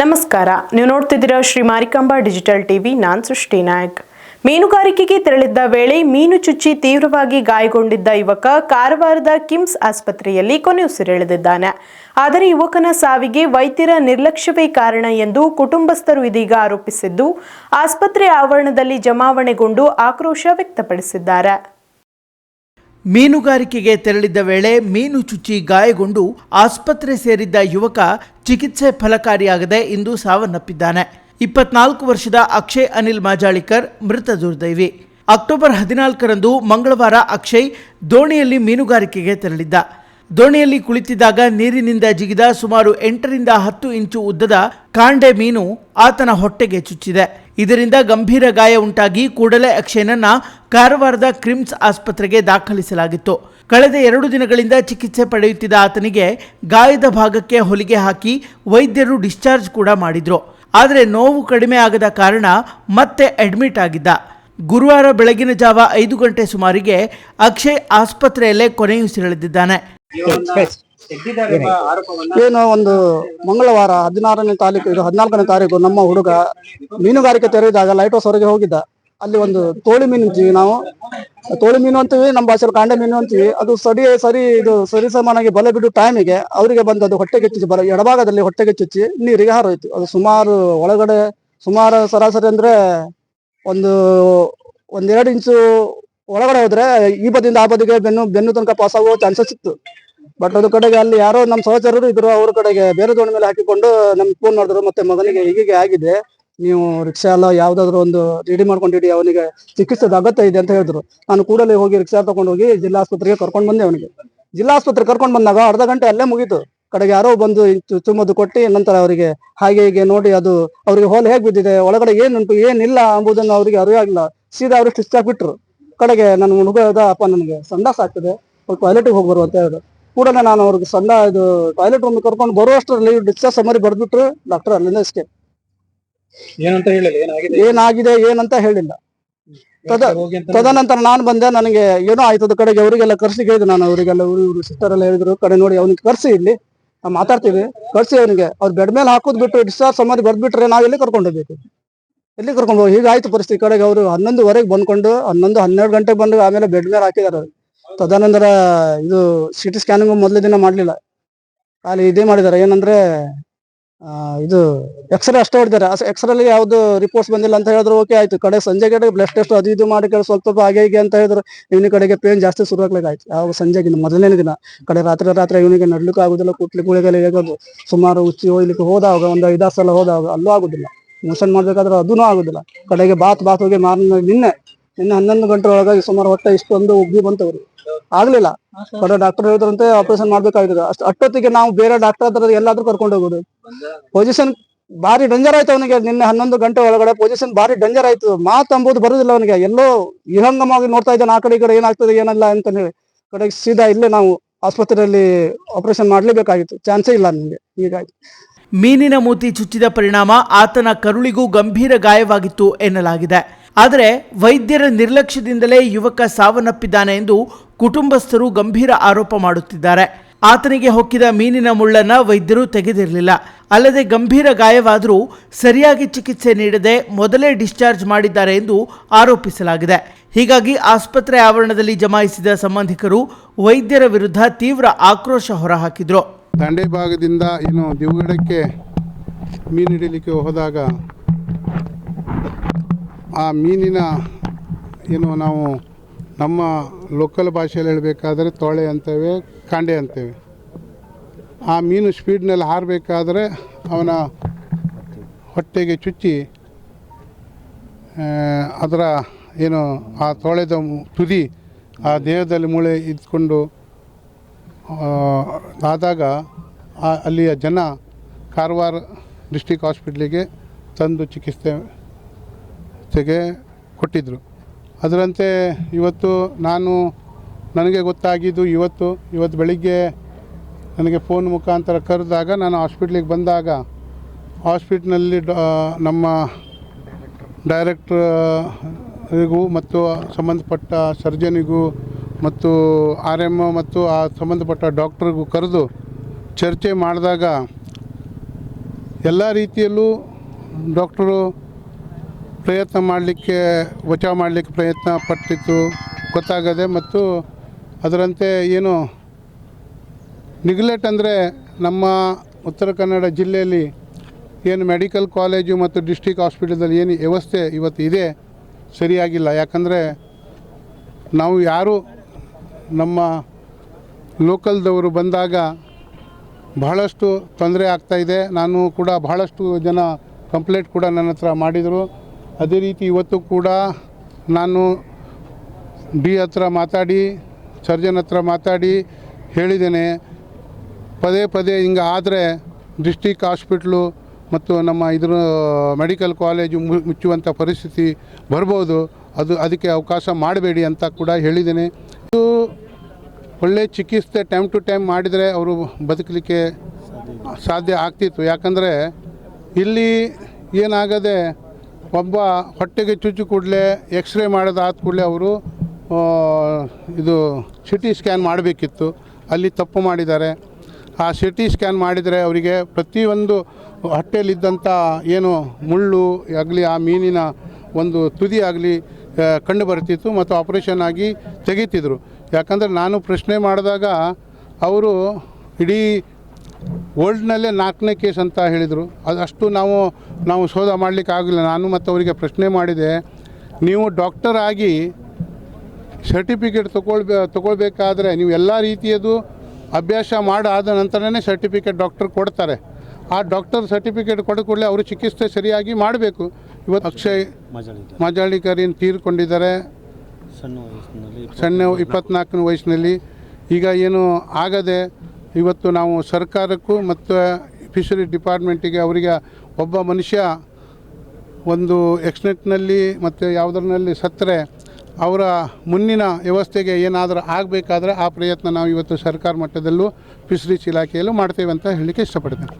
ನಮಸ್ಕಾರ. ನೀವು ನೋಡ್ತಿದ್ದೀರಾ ಶ್ರೀ ಮಾರಿಕಾಂಬಾ ಡಿಜಿಟಲ್ ಟಿವಿ. ನಾನ್ ಸೃಷ್ಟಿ ನಾಯಕ್. ಮೀನುಗಾರಿಕೆಗೆ ತೆರಳಿದ್ದ ವೇಳೆ ಮೀನು ಚುಚ್ಚಿ ತೀವ್ರವಾಗಿ ಗಾಯಗೊಂಡಿದ್ದ ಯುವಕ ಕಾರವಾರದ ಕಿಮ್ಸ್ ಆಸ್ಪತ್ರೆಯಲ್ಲಿ ಕೊನೆಯುಸಿರೆಳೆದಿದ್ದಾನೆ ಆದರೆ ಯುವಕನ ಸಾವಿಗೆ ವೈದ್ಯರ ನಿರ್ಲಕ್ಷ್ಯವೇ ಕಾರಣ ಎಂದು ಕುಟುಂಬಸ್ಥರು ಇದೀಗ ಆರೋಪಿಸಿದ್ದು, ಆಸ್ಪತ್ರೆ ಆವರಣದಲ್ಲಿ ಜಮಾವಣೆಗೊಂಡು ಆಕ್ರೋಶ ವ್ಯಕ್ತಪಡಿಸಿದ್ದಾರೆ. ಮೀನುಗಾರಿಕೆಗೆ ತೆರಳಿದ್ದ ವೇಳೆ ಮೀನು ಚುಚ್ಚಿ ಗಾಯಗೊಂಡು ಆಸ್ಪತ್ರೆ ಸೇರಿದ್ದ ಯುವಕ ಚಿಕಿತ್ಸೆ ಫಲಕಾರಿಯಾಗದೆ ಇಂದು ಸಾವನ್ನಪ್ಪಿದ್ದಾನೆ. ಇಪ್ಪತ್ನಾಲ್ಕು ವರ್ಷದ ಅಕ್ಷಯ್ ಅನಿಲ್ ಮಾಜಾಳಿಕರ್ ಮೃತ ದುರ್ದೈವಿ. ಅಕ್ಟೋಬರ್ ಹದಿನಾಲ್ಕರಂದು ಮಂಗಳವಾರ ಅಕ್ಷಯ್ ದೋಣಿಯಲ್ಲಿ ಮೀನುಗಾರಿಕೆಗೆ ತೆರಳಿದ್ದ. ದೋಣಿಯಲ್ಲಿ ಕುಳಿತಿದ್ದಾಗ ನೀರಿನಿಂದ ಜಿಗಿದ ಸುಮಾರು ಎಂಟರಿಂದ ಹತ್ತು ಇಂಚು ಉದ್ದದ ಕಾಂಡೆ ಮೀನು ಆತನ ಹೊಟ್ಟೆಗೆ ಚುಚ್ಚಿದೆ. ಇದರಿಂದ ಗಂಭೀರ ಗಾಯ ಉಂಟಾಗಿ ಕೂಡಲೇ ಅಕ್ಷಯ್ನನ್ನ ಕಾರವಾರದ ಕ್ರಿಮ್ಸ್ ಆಸ್ಪತ್ರೆಗೆ ದಾಖಲಿಸಲಾಗಿತ್ತು. ಕಳೆದ ಎರಡು ದಿನಗಳಿಂದ ಚಿಕಿತ್ಸೆ ಪಡೆಯುತ್ತಿದ್ದ ಆತನಿಗೆ ಗಾಯದ ಭಾಗಕ್ಕೆ ಹೊಲಿಗೆ ಹಾಕಿ ವೈದ್ಯರು ಡಿಸ್ಚಾರ್ಜ್ ಕೂಡ ಮಾಡಿದ್ರು. ಆದರೆ ನೋವು ಕಡಿಮೆ ಆಗದ ಕಾರಣ ಮತ್ತೆ ಅಡ್ಮಿಟ್ ಆಗಿದ್ದ. ಗುರುವಾರ ಬೆಳಗಿನ ಜಾವ ಐದು ಗಂಟೆ ಸುಮಾರಿಗೆ ಅಕ್ಷಯ್ ಆಸ್ಪತ್ರೆಯಲ್ಲೇ ಕೊನೆಯುಸಿರೆಳೆದಿದ್ದಾನೆ. ಏನು. ಒಂದು ಮಂಗಳವಾರ ಹದಿನಾರನೇ ತಾರೀಕು ಇದು ಹದಿನಾಲ್ಕನೇ ತಾರೀಕು ನಮ್ಮ ಹುಡುಗ ಮೀನುಗಾರಿಕೆ ತೆರೆದಾಗ ಲೈಟ್ ಹೌಸ್ ಹೊರಗೆ ಹೋಗಿದ್ದ. ಅಲ್ಲಿ ಒಂದು ತೋಳಿ ಮೀನು ಅಂತೀವಿ ನಾವು. ತೋಳಿ ಮೀನು ಅಂತೀವಿ ನಮ್ಮ ಭಾಷೆಯಲ್ಲಿ ಕಾಂಡೆ ಮೀನು ಅಂತೀವಿ. ಅದು ಸರಿ ಸರಿ ಇದು ಸರಿ ಸಮಾನಾಗಿ ಬಲೆ ಬಿಡು ಟೈಮಿಗೆ ಅವರಿಗೆ ಬಂದು ಅದು ಹೊಟ್ಟೆಗೆ ಚುಚ್ಚಿ ಬಲ ಎಡಭಾಗದಲ್ಲಿ ಹೊಟ್ಟೆಗೆ ಚುಚ್ಚಿ ನೀರಿಗೆ ಹಾರೋಯ್ತು. ಅದು ಸುಮಾರು ಒಳಗಡೆ ಸುಮಾರು ಸರಾಸರಿ ಅಂದ್ರೆ ಒಂದು ಒಂದೆರಡು ಇಂಚು ಒಳಗಡೆ ಹೋದ್ರೆ ಈ ಬದಿಯಿಂದ ಆ ಬದಿಗೆ ಬೆನ್ನು ಬೆನ್ನು ತನಕ ಪಾಸ್ ಆಗೋ ಚಾನ್ಸಸ್ ಇತ್ತು. ಬಟ್ ಅದ್ರ ಕಡೆಗೆ ಅಲ್ಲಿ ಯಾರೋ ನಮ್ಮ ಸಹಚರರು ಇದ್ರು, ಅವ್ರ ಕಡೆಗೆ ಬೇರೆ ದೋಣಿ ಮೇಲೆ ಹಾಕಿಕೊಂಡು ನಮ್ಗೆ ಫೋನ್ ಮಾಡಿದ್ರು, ಮತ್ತೆ ಮಗನಿಗೆ ಹೀಗೆ ಆಗಿದೆ, ನೀವು ರಿಕ್ಷಾ ಎಲ್ಲ ಯಾವ್ದಾದ್ರು ಒಂದು ರೆಡಿ ಮಾಡ್ಕೊಂಡಿಡಿ, ಅವನಿಗೆ ಚಿಕಿತ್ಸೆ ಅಗತ್ಯ ಇದೆ ಅಂತ ಹೇಳಿದ್ರು. ನಾನು ಕೂಡಲೇ ಹೋಗಿ ರಿಕ್ಷಾ ತಗೊಂಡು ಹೋಗಿ ಜಿಲ್ಲಾ ಆಸ್ಪತ್ರೆಗೆ ಕರ್ಕೊಂಡು ಬಂದೆ ಅವನಿಗೆ. ಜಿಲ್ಲಾ ಆಸ್ಪತ್ರೆ ಕರ್ಕೊಂಡು ಬಂದಾಗ ಅರ್ಧ ಗಂಟೆ ಅಲ್ಲೇ ಮುಗೀತು. ಕಡೆಗೆ ಯಾರೋ ಬಂದು ಚುಮ್ಮದು ಕೊಟ್ಟು, ನಂತರ ಅವರಿಗೆ ಹಾಗೆ ಹೀಗೆ ನೋಡಿ ಅದು ಅವರಿಗೆ ಹೋಲ್ ಹೇಗೆ ಬಿದ್ದಿದೆ, ಒಳಗಡೆ ಏನುಂಟು, ಏನಿಲ್ಲ ಎಂಬುದನ್ನು ಅವರಿಗೆ ಅರಿವಾಗಿಲ್ಲ ಸೀದಾ ಅವರು ಸ್ಟಿಚ್ ಹಾಕ್ಬಿಟ್ರು ಕಡೆಗೆ ನನ್ನ ಹುಡುಗ ಅಪ್ಪ ನನಗೆ ಸಂಡಾಸ ಆಗ್ತದೆ ಟಾಯ್ಲೆಟ್ಗೆ ಹೋಗಿ ಬರು ಅಂತ ಹೇಳಿದ್ರು. ಕೂಡಲೇ ನಾನು ಅವ್ರಿಗೆ ಸಣ್ಣ ಇದು ಟಾಯ್ಲೆಟ್ ರೂಮ್ ಕರ್ಕೊಂಡು ಬರುವಷ್ಟರಲ್ಲಿ ಡಿಸ್ಚಾರ್ಜ್ ಸಮರಿ ಬರ್ದ್ಬಿಟ್ರು ಡಾಕ್ಟರ್ ಅಲ್ಲಿಂದ ಎಸ್ಕೇಪ್ ಏನಂತ ಹೇಳಿಲ್ಲ ಏನಾಗಿದೆ? ಏನಾಗಿದೆ ಏನಂತ ಹೇಳಿಲ್ಲ. ತದ ತದನಂತರ ನಾನು ಬಂದೆ ನನಗೆ ಏನೋ ಆಯ್ತದ ಕಡೆಗೆ ಅವರಿಗೆಲ್ಲ ಕರ್ಸಿ ಹೇಳಿದೆ ನಾನು ಅವರಿಗೆಲ್ಲ ಇವರು ಸಿಸ್ಟರ್ ಎಲ್ಲ ಹೇಳಿದ್ರು ಕಡೆ ನೋಡಿ ಅವನಿಗೆ ಕರ್ಸಿ ಇಲ್ಲಿ. ನಾವು ಮಾತಾಡ್ತೀವಿ ಕರ್ಸಿ ಅವನಿಗೆ. ಅವ್ರ ಬೆಡ್ ಮೇಲೆ ಹಾಕೋದ್ ಬಿಟ್ಟು ಡಿಸ್ಚಾರ್ಜ್ ಸಮಾಧಿ ಬರ್ದ್ಬಿಟ್ರೆ ನಾವು ಎಲ್ಲಿ ಕರ್ಕೊಂಡು ಹೋಗ್ಬೇಕು? ಎಲ್ಲಿ ಕರ್ಕೊಂಡು ಹೋಗಿ ಹೀಗಾಯ್ತು ಪರಿಸ್ಥಿತಿ. ಕಡೆಗೆ ಅವರು ಹನ್ನೊಂದುವರೆಗೆ ಬಂದ್ಕೊಂಡು ಹನ್ನೊಂದು ಹನ್ನೆರಡು ಗಂಟೆಗೆ ಬಂದು ಆಮೇಲೆ ಬೆಡ್ ಮೇಲೆ ಹಾಕಿದಾರೆ ಅವ್ರು. ತದನಂತರ ಇದು ಸಿ ಟಿ ಸ್ಕ್ಯಾನಿಂಗ್ ಮೊದಲ ದಿನ ಮಾಡಲಿಲ್ಲ. ಅಲ್ಲಿ ಇದೇ ಮಾಡಿದ್ದಾರೆ. ಏನಂದ್ರೆ ಆ, ಇದು ಎಕ್ಸ್ರೇ ಅಷ್ಟೇ ಹೊಡಿದ್ದಾರೆ ಎಕ್ಸ್ರಲ್ಲಿ ಯಾವ್ದು ರಿಪೋರ್ಟ್ಸ್ ಬಂದಿಲ್ಲ ಅಂತ ಹೇಳಿದ್ರು ಓಕೆ ಆಯ್ತು. ಕಡೆ ಸಂಜೆ ಕಡೆ ಬ್ಲಡ್ ಟೆಸ್ಟ್ ಅದು ಇದು ಮಾಡಿ ಕೇಳಿ ಸ್ವಲ್ಪ ಹಾಗೆ ಹೀಗೆ ಅಂತ ಹೇಳಿದ್ರು. ಇವನಿ ಕಡೆಗೆ ಪೇನ್ ಜಾಸ್ತಿ ಶುರು ಆಯ್ತು. ಯಾವಾಗ ಸಂಜೆಗಿಂತ ಮೊದಲನೇ ದಿನ. ಕಡೆ ರಾತ್ರಿ ರಾತ್ರಿ ಇವನಿಗೆ ನಡ್ಲಿಕ್ಕೆ ಆಗುದಿಲ್ಲ ಕೂಟ್ಲಿ ಗುಳಿಗೆಲ್ಲ ಹೇಗೋದು. ಸುಮಾರು ಉಚ್ಚಿ ಹೋಗ್ಲಿಕ್ಕೆ ಹೋದಾಗ ಒಂದು ಐದಾರು ಸಲ ಹೋದಾಗ ಅಲ್ಲೂ ಆಗುದಿಲ್ಲ. ಮೋಷನ್ ಮಾಡ್ಬೇಕಾದ್ರೆ ಅದೂ ಆಗುದಿಲ್ಲ. ಕಡೆಗೆ ಬಾತ್ ಬಾತ್ ಹೋಗಿ ಮಾರ್ನ ನಿನ್ನೆ ನಿನ್ನೆ ಹನ್ನೊಂದು ಗಂಟೆ ಒಳಗಾಗಿ ಸುಮಾರು ಹೊಟ್ಟೆ ಇಷ್ಟೊಂದು ಉಗ್ಗಿ ಬಂತವ್ರಿ. ಆಗ್ಲಿಲ್ಲ. ಬಟ್ ಡಾಕ್ಟರ್ ಹೇಳಿದ್ರಂತೆ ಆಪರೇಷನ್ ಮಾಡ್ಬೇಕಾಗಿದ್ದು ಅಷ್ಟು ಅಷ್ಟೊತ್ತಿಗೆ ನಾವು ಬೇರೆ ಡಾಕ್ಟರ್ ಹತ್ರ ಎಲ್ಲಾದ್ರೂ ಕರ್ಕೊಂಡು ಹೋಗೋದು. ಪೊಸಿಷನ್ ಭಾರಿ ಡೇಂಜರ್ ಆಯ್ತು ಅವನಿಗೆ. ನಿನ್ನೆ ಹನ್ನೊಂದು ಗಂಟೆ ಒಳಗಡೆ ಪೊಸಿಷನ್ ಭಾರಿ ಡೇಂಜರ್ ಆಯ್ತು. ಮಾತಂಬುದು ಬರುದಿಲ್ಲ ಅವನಿಗೆ. ಎಲ್ಲೋ ವಿಹಂಗಮವಾಗಿ ನೋಡ್ತಾ ಇದ್ದಾನೆ, ಆ ಕಡೆ ಈ ಕಡೆ ಏನಾಗ್ತದೆ, ಏನಲ್ಲ ಅಂತ ಹೇಳಿ. ಕಡೆಗೆ ಸೀದಾ ಇಲ್ಲೇ ನಾವು ಆಸ್ಪತ್ರೆಯಲ್ಲಿ ಆಪರೇಷನ್ ಮಾಡ್ಲೇಬೇಕಾಗಿತ್ತು. ಚಾನ್ಸೇ ಇಲ್ಲ ನಿಮಗೆ. ಹೀಗಾಗಿ. ಮೀನಿನ ಮೂತಿ ಚುಚ್ಚಿದ ಪರಿಣಾಮ ಆತನ ಕರುಳಿಗೂ ಗಂಭೀರ ಗಾಯವಾಗಿತ್ತು ಎನ್ನಲಾಗಿದೆ. ಆದರೆ ವೈದ್ಯರ ನಿರ್ಲಕ್ಷ್ಯದಿಂದಲೇ ಯುವಕ ಸಾವನ್ನಪ್ಪಿದ್ದಾನೆ ಎಂದು ಕುಟುಂಬಸ್ಥರು ಗಂಭೀರ ಆರೋಪ ಮಾಡುತ್ತಿದ್ದಾರೆ. ಆತನಿಗೆ ಹೊಕ್ಕಿದ ಮೀನಿನ ಮುಳ್ಳನ್ನ ವೈದ್ಯರು ತೆಗೆದಿರಲಿಲ್ಲ. ಅಲ್ಲದೆ ಗಂಭೀರ ಗಾಯವಾದರೂ ಸರಿಯಾಗಿ ಚಿಕಿತ್ಸೆ ನೀಡದೆ ಮೊದಲೇ ಡಿಸ್ಚಾರ್ಜ್ ಮಾಡಿದ್ದಾರೆ ಎಂದು ಆರೋಪಿಸಲಾಗಿದೆ. ಹೀಗಾಗಿ ಆಸ್ಪತ್ರೆ ಆವರಣದಲ್ಲಿ ಜಮಾಯಿಸಿದ ಸಂಬಂಧಿಕರು ವೈದ್ಯರ ವಿರುದ್ಧ ತೀವ್ರ ಆಕ್ರೋಶ ಹೊರಹಾಕಿದ್ರು. ದಂಡೆ ಭಾಗದಿಂದ ಏನು ದಿವಗಡಕ್ಕೆ ಮೀನು ಹಿಡಿಲಿಕ್ಕೆ ಹೋದಾಗ ಆ ಮೀನಿನ ಏನು ನಾವು ನಮ್ಮ ಲೋಕಲ್ ಭಾಷೆಯಲ್ಲಿ ಹೇಳಬೇಕಾದ್ರೆ ತೊಳೆ ಅಂತೇವೆ, ಕಾಂಡೆ ಅಂತೇವೆ. ಆ ಮೀನು ಸ್ಪೀಡ್ನಲ್ಲಿ ಹಾರಬೇಕಾದ್ರೆ ಅವನ ಹೊಟ್ಟೆಗೆ ಚುಚ್ಚಿ ಅದರ ಏನು ಆ ತೊಳೆದ ತುದಿ ಆ ದೇಹದಲ್ಲಿ ಮೂಳೆ ಇದ್ಕೊಂಡು ಆದಾಗ ಅಲ್ಲಿಯ ಜನ ಕಾರವಾರ ಡಿಸ್ಟಿಕ್ ಹಾಸ್ಪಿಟ್ಲಿಗೆ ತಂದು ಚಿಕಿತ್ಸೆ ತೆಗೆ ಕೊಟ್ಟಿದ್ದರು ಅದರಂತೆ ಇವತ್ತು ನಾನು ನನಗೆ ಗೊತ್ತಾಗಿದ್ದು ಇವತ್ತು ಇವತ್ತು ಬೆಳಿಗ್ಗೆ ನನಗೆ ಫೋನ್ ಮುಖಾಂತರ ಕರೆದಾಗ ನಾನು ಹಾಸ್ಪಿಟ್ಲಿಗೆ ಬಂದಾಗ ಹಾಸ್ಪಿಟ್ಲಲ್ಲಿ ನಮ್ಮ ಡೈರೆಕ್ಟ್ರಿಗೂ ಮತ್ತು ಸಂಬಂಧಪಟ್ಟ ಸರ್ಜನಿಗೂ ಮತ್ತು ಆರ್ ಎಂ ಮತ್ತು ಆ ಸಂಬಂಧಪಟ್ಟ ಡಾಕ್ಟ್ರಿಗೂ ಕರೆದು ಚರ್ಚೆ ಮಾಡಿದಾಗ ಎಲ್ಲ ರೀತಿಯಲ್ಲೂ ಡಾಕ್ಟರು ಪ್ರಯತ್ನ ಮಾಡಲಿಕ್ಕೆ ಬಚಾವ್ ಮಾಡಲಿಕ್ಕೆ ಪ್ರಯತ್ನ ಪಟ್ಟಿತ್ತು ಗೊತ್ತಾಗದೆ ಮತ್ತು ಅದರಂತೆ ಏನು ನಿಗ್ಲೆಟ್ ಅಂದರೆ ನಮ್ಮ ಉತ್ತರ ಕನ್ನಡ ಜಿಲ್ಲೆಯಲ್ಲಿ ಏನು ಮೆಡಿಕಲ್ ಕಾಲೇಜು ಮತ್ತು ಡಿಸ್ಟಿಕ್ ಹಾಸ್ಪಿಟಲ್ದಲ್ಲಿ ಏನು ವ್ಯವಸ್ಥೆ ಇವತ್ತು ಇದೆ, ಸರಿಯಾಗಿಲ್ಲ. ಯಾಕಂದರೆ ನಾವು ಯಾರು ನಮ್ಮ ಲೋಕಲ್ದವರು ಬಂದಾಗ ಬಹಳಷ್ಟು ತೊಂದರೆ ಆಗ್ತಾಯಿದೆ ನಾನು ಕೂಡ ಬಹಳಷ್ಟು ಜನ ಕಂಪ್ಲೇಂಟ್ ಕೂಡ ನನ್ನ ಹತ್ರ ಮಾಡಿದರು. ಅದೇ ರೀತಿ ಇವತ್ತು ಕೂಡ ನಾನು ಡಿ ಹತ್ರ ಮಾತಾಡಿ, ಸರ್ಜನ್ ಹತ್ರ ಮಾತಾಡಿ ಹೇಳಿದ್ದೇನೆ. ಪದೇ ಪದೇ ಹಿಂಗೆ ಆದರೆ ಡಿಸ್ಟಿಕ್ ಹಾಸ್ಪಿಟ್ಲು ಮತ್ತು ನಮ್ಮ ಇದ್ರ ಮೆಡಿಕಲ್ ಕಾಲೇಜು ಮುಚ್ಚುವಂಥ ಪರಿಸ್ಥಿತಿ ಬರ್ಬೋದು. ಅದು ಅದಕ್ಕೆ ಅವಕಾಶ ಮಾಡಬೇಡಿ ಅಂತ ಕೂಡ ಹೇಳಿದ್ದೇನೆ. ಇದು ಒಳ್ಳೆ ಚಿಕಿತ್ಸೆ ಟೈಮ್ ಟು ಟೈಮ್ ಮಾಡಿದರೆ ಅವರು ಬದುಕಲಿಕ್ಕೆ ಸಾಧ್ಯ ಆಗ್ತಿತ್ತು. ಯಾಕಂದರೆ ಇಲ್ಲಿ ಏನಾಗದೆ ಒಬ್ಬ ಹೊಟ್ಟೆಗೆ ಚುಚ್ಚು ಕೂಡಲೇ ಎಕ್ಸ್ರೇ ಮಾಡೋದಾದ ಕೂಡಲೇ ಅವರು ಇದು ಸಿ ಟಿ ಸ್ಕ್ಯಾನ್ ಮಾಡಬೇಕಿತ್ತು. ಅಲ್ಲಿ ತಪ್ಪು ಮಾಡಿದ್ದಾರೆ. ಆ ಸಿ ಟಿ ಸ್ಕ್ಯಾನ್ ಮಾಡಿದರೆ ಅವರಿಗೆ ಪ್ರತಿಯೊಂದು ಹೊಟ್ಟೆಯಲ್ಲಿದ್ದಂಥ ಏನು ಮುಳ್ಳು ಆಗಲಿ, ಆ ಮೀನಿನ ಒಂದು ತುದಿ ಆಗಲಿ ಕಂಡು ಬರ್ತಿತ್ತು ಮತ್ತು ಆಪರೇಷನ್ ಆಗಿ ತೆಗಿತಿದ್ರು. ಯಾಕಂದರೆ ನಾನು ಪ್ರಶ್ನೆ ಮಾಡಿದಾಗ ಅವರು ಇಡೀ ವರ್ಲ್ಡ್ನಲ್ಲೇ ನಾಲ್ಕನೇ ಕೇಸ್ ಅಂತ ಹೇಳಿದರು. ಅದು ಅಷ್ಟು ನಾವು ನಾವು ಶೋಧ ಮಾಡಲಿಕ್ಕೆ ಆಗಲಿಲ್ಲ ನಾನು ಮತ್ತು ಅವರಿಗೆ ಪ್ರಶ್ನೆ ಮಾಡಿದೆ ನೀವು ಡಾಕ್ಟರ್ ಆಗಿ ಸರ್ಟಿಫಿಕೇಟ್ ತಗೊಳ್ಬೇ ತಗೊಳ್ಬೇಕಾದ್ರೆ ನೀವು ಎಲ್ಲ ರೀತಿಯದು ಅಭ್ಯಾಸ ಮಾಡಾದ ನಂತರನೇ ಸರ್ಟಿಫಿಕೇಟ್ ಡಾಕ್ಟರ್ ಕೊಡ್ತಾರೆ. ಆ ಡಾಕ್ಟರ್ ಸರ್ಟಿಫಿಕೇಟ್ ಕೊಡ ಕೂಡಲೇ ಅವರು ಚಿಕಿತ್ಸೆ ಸರಿಯಾಗಿ ಮಾಡಬೇಕು. ಇವತ್ತು ಅಕ್ಷಯ್ ಮಜಾಳಿಕರಿನ ತೀರ್ಕೊಂಡಿದ್ದಾರೆ. ಸಣ್ಣ ಸಣ್ಣ ಇಪ್ಪತ್ನಾಲ್ಕನೇ ವಯಸ್ಸಿನಲ್ಲಿ. ಈಗ ಏನು ಆಗದೆ ಇವತ್ತು ನಾವು ಸರ್ಕಾರಕ್ಕೂ ಮತ್ತು ಫಿಶರಿ ಡಿಪಾರ್ಟ್ಮೆಂಟಿಗೆ ಅವರಿಗೆ ಒಬ್ಬ ಮನುಷ್ಯ ಒಂದು ಎಕ್ಸ್ನೆಟ್ನಲ್ಲಿ ಮತ್ತು ಯಾವುದರಲ್ಲಿ ಸತ್ತರೆ ಅವರ ಮುಂದಿನ ವ್ಯವಸ್ಥೆಗೆ ಏನಾದರೂ ಆಗಬೇಕಾದ್ರೆ ಆ ಪ್ರಯತ್ನ ನಾವು ಇವತ್ತು ಸರ್ಕಾರ ಮಟ್ಟದಲ್ಲೂ ಫಿಶರೀಸ್ ಇಲಾಖೆಯಲ್ಲೂ ಮಾಡ್ತೇವೆ ಅಂತ ಹೇಳಲಿಕ್ಕೆ ಇಷ್ಟಪಡ್ತೇನೆ.